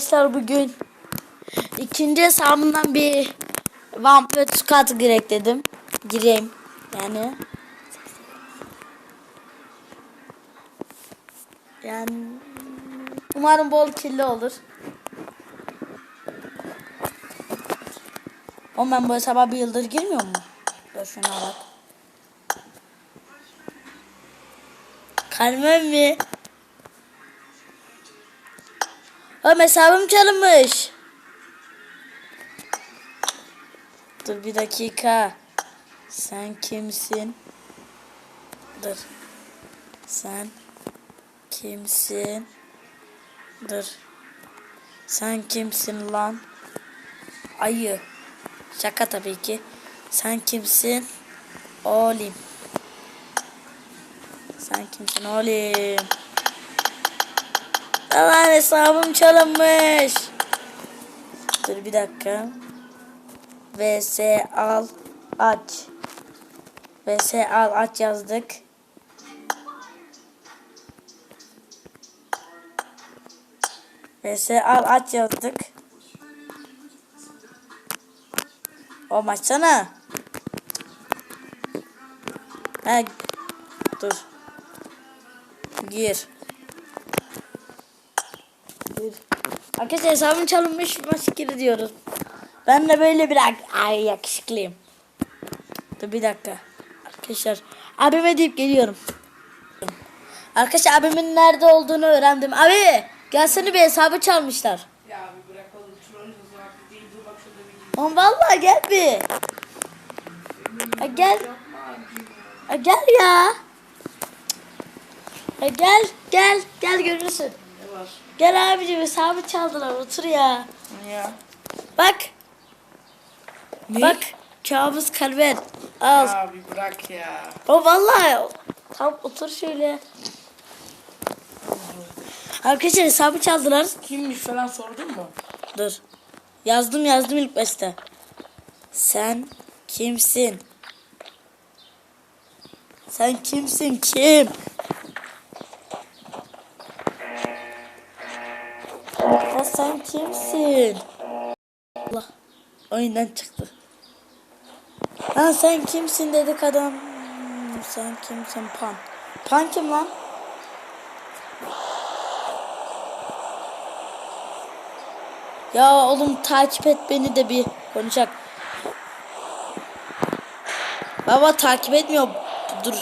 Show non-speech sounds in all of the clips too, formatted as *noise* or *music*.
Arkadaşlar bugün ikinci hesabımdan bir Vampir Squad girek dedim. Gireyim yani. Yani umarım bol killi olur. Oğlum ben bu hesaba bir yıldır girmiyor mu? Dur şuna bak. Kalmem mi? Oğlum hesabım çalınmış. Dur bir dakika. Sen kimsin? Dur. Sen kimsin? Dur. Sen kimsin lan? Ayı. Şaka tabii ki. Sen kimsin? Oğlum. Sen kimsin oğlum? Lan hesabım çalınmış. Dur bir dakika. VS al aç. VS al aç yazdık. VS al aç yazdık. O maçsana. Ha, dur. Gir. Arkadaşlar hesabım çalınmış gir diyoruz. Ben de böyle bir ay yakışıklıyım. Dur bir dakika. Arkadaşlar abime deyip geliyorum. Arkadaşlar abimin nerede olduğunu öğrendim. Abi gelsene bir hesabı çalmışlar. Ya abi bırak oğlum Oğlum vallahi gel bir. Ha, gel. Ha, gel ya. Ha, gel gel gel görürsün. Ne var? Gel abicim hesabı çaldılar otur ya. Ya. Bak Ne? bak kabus kalben. Al. Abi bırak ya. O vallahi tam otur şöyle. Arkadaşlar hesabı çaldılar. Kimmiş falan sordun mu? Dur. Yazdım yazdım ilk başta. Sen kimsin? Sen kimsin kim? Sen kimsin? Allah. Oyundan çıktı. Ha sen kimsin dedik adam. Sen kimsin Pan? Pan kim lan? Ya oğlum takip et beni de bir konuşak. Baba takip etmiyor. Dur.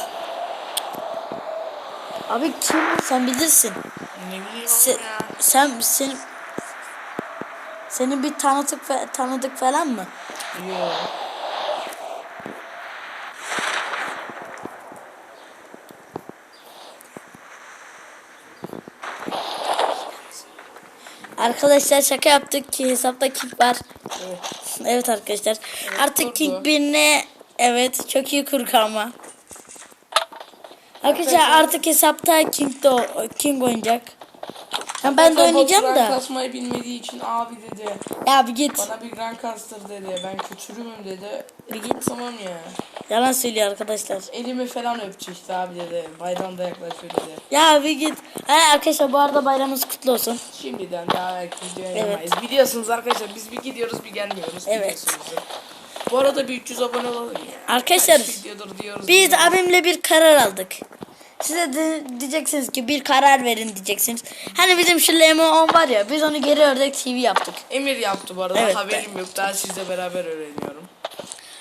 Abi kim sen bilirsin. Ne bileyim Se- oğlum ya. sen senin senin bir tanıdık fe- tanıdık falan mı? Yo. Arkadaşlar şaka yaptık ki hesapta King var. Evet. *laughs* Evet arkadaşlar. Artık kurdu. King evet çok iyi kurgu ama. Arkadaşlar artık hesapta King de King oynayacak. Ha, ben de oynayacağım da. kasmayı bilmediği için abi dedi. Ya bir git. Bana bir rank kastır dedi. Ben kötürümüm dedi. Bir git. Tamam ya. Yalan söylüyor arkadaşlar. Elimi falan öpecekti abi dedi. Bayram da yaklaşıyor dedi. Ya bir git. Ha, arkadaşlar bu arada bayramınız kutlu olsun. Şimdiden daha belki video Evet. Biliyorsunuz arkadaşlar biz bir gidiyoruz bir gelmiyoruz. Evet. biliyorsunuz. Bu arada bir 300 abone olalım ya. Arkadaşlar Kaç videodur diyoruz. biz abimle bir karar aldık. Size de diyeceksiniz ki bir karar verin diyeceksiniz. Hani bizim şu LM10 var ya biz onu geri ördek TV yaptık. Emir yaptı bu arada Evet, haberim yok. Daha sizle beraber öğreniyorum.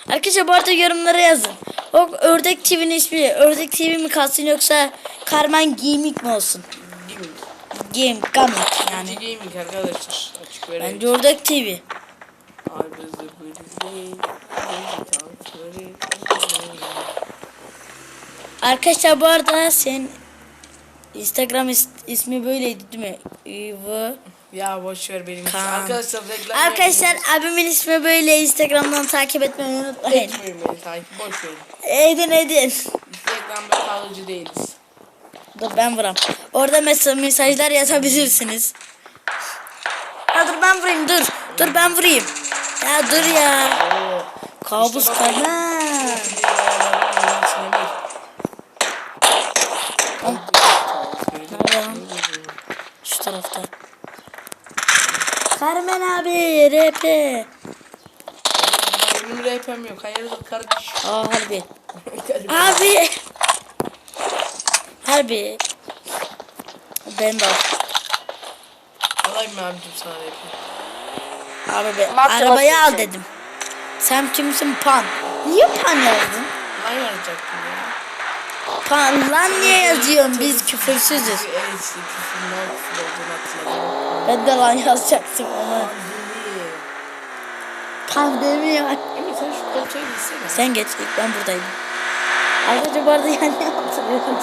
Arkadaşlar bu arada yorumlara yazın. O ördek TV'nin ismi ördek TV mi kalsın yoksa Karman Gaming mi olsun? Gaming. Game, Gaming Yani gaming arkadaşlar. Açık. Bence ördek TV. Ay bizi böyle- Arkadaşlar bu arada senin Instagram is- ismi böyleydi değil mi? Ivo. Ya boş ver benim. Kan. Arkadaşlar reklam Arkadaşlar abimin ismi böyle Instagram'dan takip etmeyi unutmayın. Etmeyin beni takip boş verin. Edin edin. Instagram'da kalıcı değiliz. Dur ben vuram. Orada mes- mesajlar yazabilirsiniz. Ya dur ben vurayım dur. Dur ben vurayım. Ya dur ya. Oo. Kabus İşte bak- kana. Şimdi ayarlarım, içine bir. Nerede lan? Şu tarafta. Fermen abi RP. Benim RP'm yok. Hayırdır kardeş. Aa harbi. *laughs* Abi. Harbi. Ben de al. Alayım mı abicim sana RP? Abi be, Mark arabayı al dedim. Sen kimsin pan? Niye pan yazdın? Lan yazacaktım ya. Pan lan niye yazıyorsun? Biz küfürsüzüz. Ben de lan yazacaktım ama. Pandemi. Var. Sen şu koltuğa gitsene. Sen geç ilk ben buradayım. Arkadaşlar bu arada yani hatırlıyorum.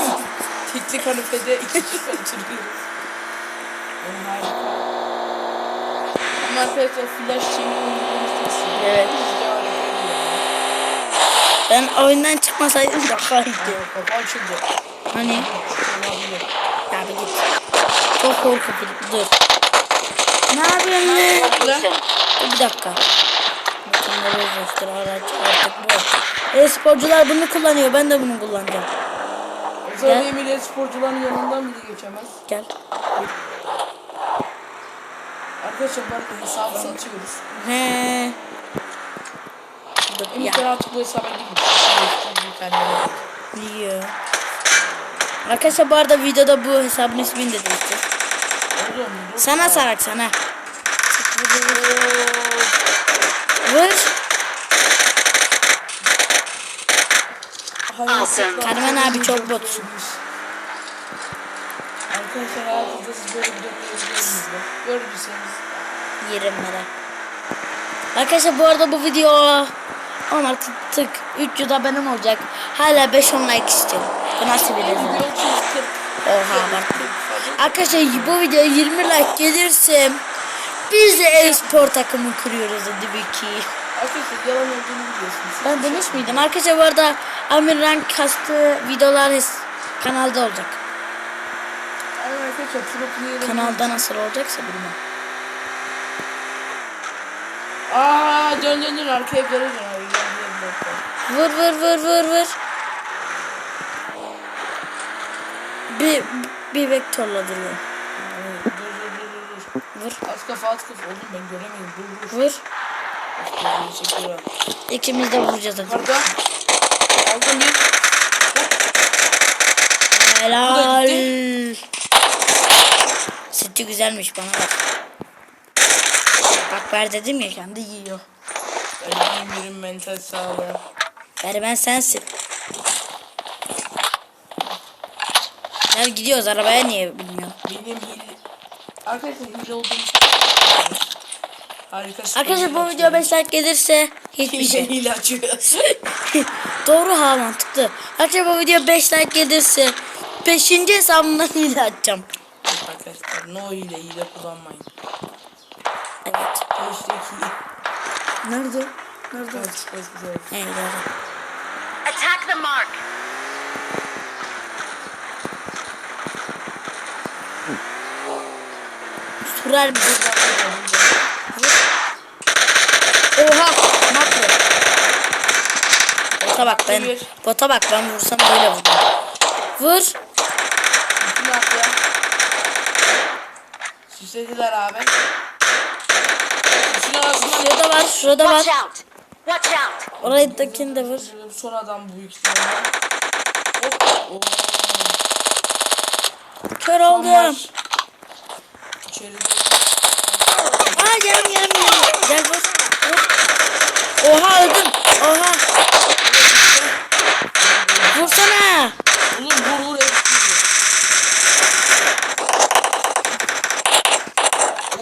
Tekli kanepede iki kişi oturuyoruz. Harika. Ama arkadaşlar flash şeyini oynamıştık. Evet. Ben oyundan çıkmasaydım daha iyiydi. Hani? Ya bir git. Çok korkutucu. Dur. Ne yapıyorsun lan? Bir dakika. Bakımları göster araç artık bu. E-sporcular bunu kullanıyor. Ben de bunu kullanacağım. Sonra Gel. Emine sporcuların yanından bile geçemez. Gel. Arkadaşlar arada hesabı satıyoruz. He. Emin ya. sen artık bu. Bir tane Yiyor. Arkadaşlar bu arada videoda bu hesabın ismini de değiştir. Sana sarak sana. Vur. Awesome. Karmen abi çok botsun. Arkadaşlar hayatınızda siz böyle gördünüz mü? Gördüyseniz Yerim merak. Arkadaşlar bu arada bu video ama artık tık 300 abonem olacak. Hala 5-10 like istiyorum. Bu nasıl bir rezil? video 240. Oha abarttım. Arkadaşlar bu videoya 20 like gelirse biz de e-spor takımı kuruyoruz tabii ki. Arkadaşlar yalan olduğunu biliyorsunuz. Ben demiş miydim? Arkadaşlar bu arada Amir Rank kastı videolar kanalda olacak. Aynen arkadaşlar pro player'ın Kanalda nasıl olacaksa bilmem. Aa dön dön dön arkaya geri dön abi. Gel gel bir dakika. Vur vur vur vur vur. Bir, bir vektörle duruyor. Dur dur dur dur dur. Vur Az kafa az kafa oğlum ben dur. vur. Çekiyor ha. İkimiz de vuracağız hadi. Yukarıda. Aldım bir. Helal. Sütü güzelmiş bana bak. Bak ver dedim ya kendi yiyor. Ben emirim mental sağlığı. Vermen sensin. Gel gidiyoruz arabaya niye bilmiyorum. Benim. Arkadaşlar hile olduğum için... Harika. Arkadaşlar bu video 5 like gelirse hiçbir şey. hile açıyoruz. *laughs* Doğru ha mantıklı. Arkadaşlar bu video 5 like gelirse 5. hesabımdan *laughs* hile atacağım. Arkadaşlar no hile hile kullanmayın. Evet. Hashtag hile. Nerede? Nerede? Evet, evet, güzel. Evet, evet. Attack the mark. Surar bir Oha! Makro. Bota bak ben. Bota bak ben vursam böyle vurdum. Vur. Süslediler abi. Şurada var, şurada var. Watch out. Orayı dakini de vur. Son adam bu büyük ihtimalle. Kör oldum. İçeride. Aa gelin gelin. Gel vur. Vur. Oha öldüm. Oha. Vursana. Oğlum vur vur hepsi gidiyor.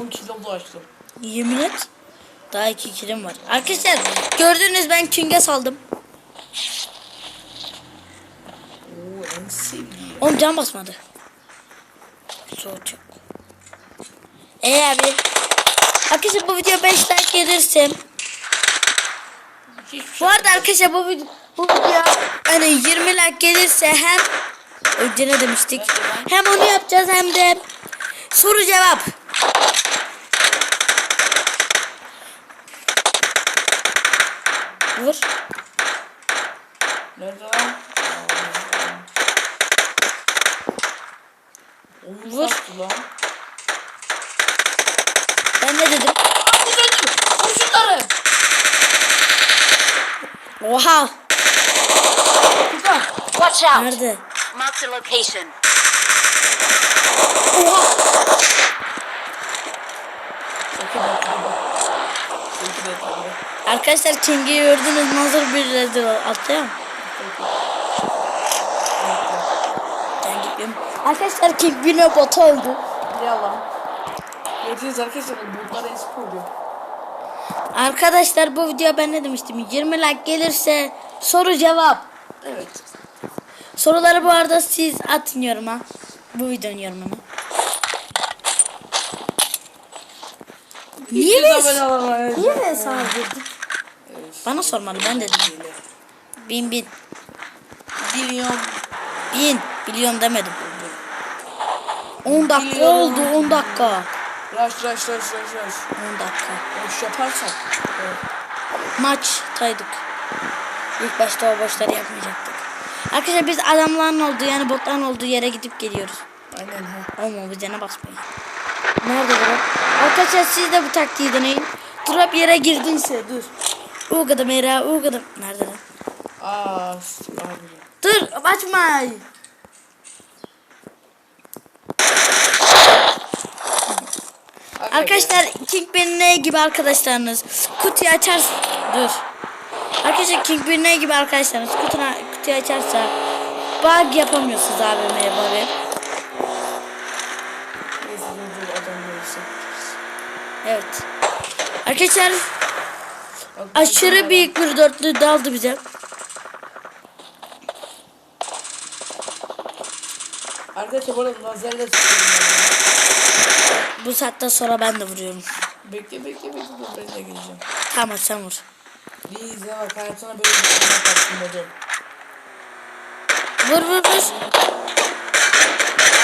10 kilo bulaştım. Yemin et. Daha iki kilim var. Arkadaşlar gördünüz ben King'e saldım. Oo en sevdiğim. Oğlum can basmadı. Soğuk yok. Ee abi. Arkadaşlar bu video 5 like gelirse. Şey Bu arada arkadaşlar bu video, bu video hani 20 like gelirse hem önce ne demiştik? Hem onu yapacağız hem de soru cevap. Vur. Nerede lan? Vur. lan. Ben ne dedim? Vur döndür. Vur şunları. Oha. Furkan. Watch out! Nerede? Marked a location. Oha. Peki bakalım. Peki bakalım. Arkadaşlar King'i gördünüz nazır bir rezil mı? Ben gitmiyorum. Arkadaşlar King birine bota öldü. Yalan. Göreceğiz arkadaşlar. Bunlar espor diyor. Arkadaşlar bu video ben ne demiştim? 20 like gelirse soru cevap. Evet. Soruları bu arada siz atın yoruma. Bu videonun yorumuna. Niye Biz biz? Niye ben sana girdim? Bana sormalı ben dedim. Bin bin. Biliyorum. Bin. Biliyorum demedim. 10 dakika Biliyorum. oldu 10 dakika. Rush rush rush rush rush. 10 dakika. Boş yaparsak. Evet. Maçtaydık. İlk başta o boşları yapmayacaktık. Arkadaşlar biz adamların olduğu yani botların olduğu yere gidip geliyoruz. Aynen ha. Olma bizene basmayın. Nerede drop? Arkadaşlar siz de bu taktiği deneyin. Drop yere girdinse dur. O kadar mera o kadar. Nerede lan? Aa, abi. Dur açma. Arkadaşlar King bir ne gibi arkadaşlarınız kutuyu açar dur. Arkadaşlar King bir ne gibi arkadaşlarınız kutuna, kutuyu açarsa bug yapamıyorsunuz abi merhaba abi. Evet. Arkadaşlar aşırı büyük bir dörtlü daldı bize. Arkadaşlar bu arada lazerle Bu saatten sonra ben de vuruyorum. Bekle bekle bekle ben de geleceğim. Tamam sen vur. Bir izle bak hayatına böyle bir şey yaparsın dedim. Vur vur vur.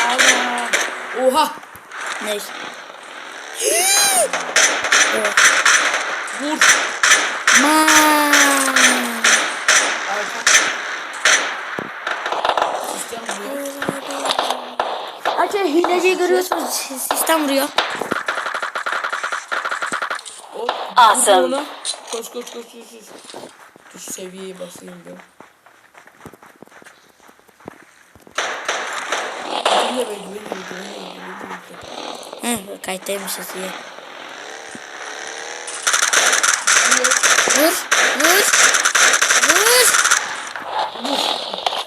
Allah. Oha. Ne? *gasps* Vur. Ma. Arkadaşlar hileciyi görüyorsunuz. Sistem vuruyor. Awesome. Koş koş koş koş. koş. Dur seviyeyi basayım güvenle. Hı, kayıttaymışız iyi. Vur, vur, vur.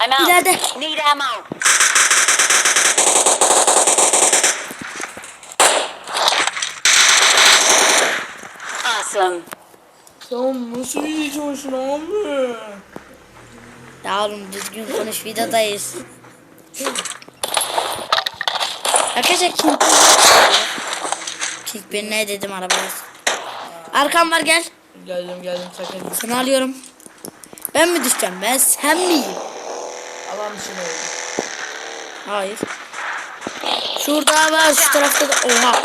I'm out. İleride. Need ammo. Awesome. Sen nasıl çalışın abi? Ya oğlum düzgün konuş videodayız. Arkadaşlar King King ben ne dedim arabaya. Arkam var gel. Geldim geldim sakın. Seni alıyorum. Ben mi düşeceğim ben sen miyim? Alan dışına. Hayır. Şurada var şu tarafta da oha.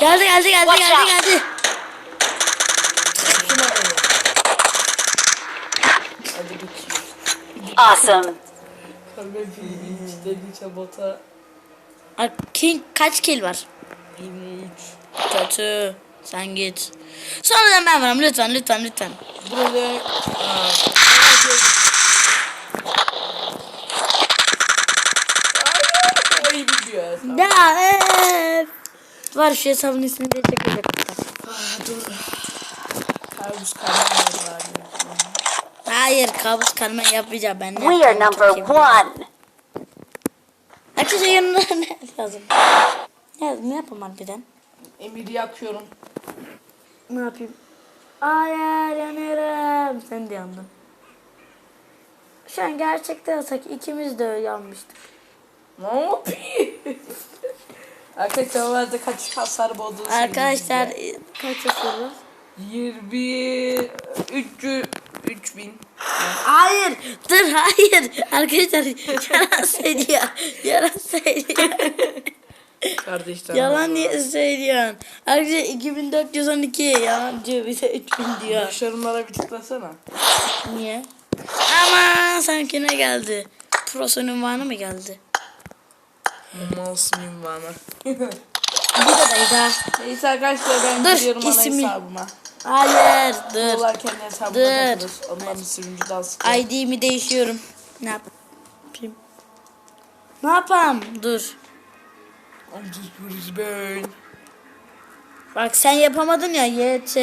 Geldi geldi geldi Watch geldi out. geldi. Hadi. Awesome. Kanka bir içten içe bota Ar- King kaç kill var? 23. Kötü. Sen git. Sonradan ben varım lütfen lütfen lütfen. Burada aa. Ya eee. Var şu hesabın ismini de çekecek. Ah, dur. Kabus abi. Hayır kabus karma yapmayacağım ben. We are yapacağım number one. Arkadaşlar yanına *laughs* ne lazım? Ne yazdım ne yapayım harbiden? Emir'i yakıyorum. Ne yapayım? Hayır yanıyorum. Sen de yandın. Şu an gerçekte yasak. ikimiz de yanmıştık. Ne yapayım? Arkadaşlar ben de kaç hasar bulduğunu Arkadaşlar kaç yapıyoruz? 20 300 3000 Hayır. Dur hayır. Arkadaşlar yalan söylüyor. Yalan söylüyor. Kardeşler. yalan niye söylüyorsun? Arkadaşlar 2412 yalancı bize 3000 diyor. Başarımlara bir tıklasana. Niye? Ama sanki ne geldi? Prosun ünvanı mı geldi? Malsın ünvanı. Bir de Hayda. Neyse arkadaşlar ben Dur, giriyorum ana ismi. hesabıma. Hayır dur. Onlar kendi hesabına Dur. takılır. Onların sürümcü sıkı. ID'mi değişiyorum. Ne yapayım? Ne yapayım? Dur. Bak sen yapamadın ya YT.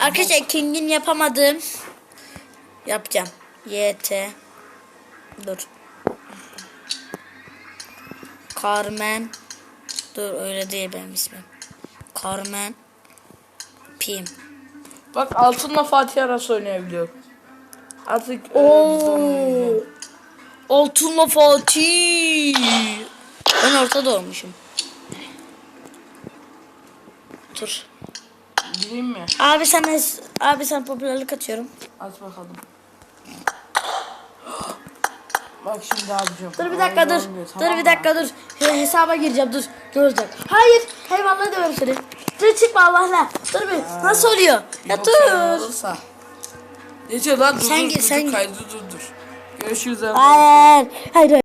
Arkadaşlar King'in yapamadım. Yapacağım. YT. Dur. Carmen. Dur öyle değil benim ismim. Carmen. Pim. Bak altınla Fatih arası oynayabiliyor. Artık e, Oo. Altınla Fatih. Ben orta doğmuşum. Dur. Gireyim mi? Abi sen abi sen popülerlik atıyorum. Aç bakalım. Bak şimdi abicim. Dur bir dakika dur. Olmuyor, Dur tamam bir dakika dur. Şöyle hesaba gireceğim dur. Görecek. Hayır. Hey vallahi döverim seni. Dur çıkma Allah'la. Dur bir. Nasıl oluyor? Ya Yok, şey dur. olursa. Neyse lan dur Sen dur, gir, dur, sen dur, kaydı dur dur. Görüşürüz. abi. Hayır. Hayır.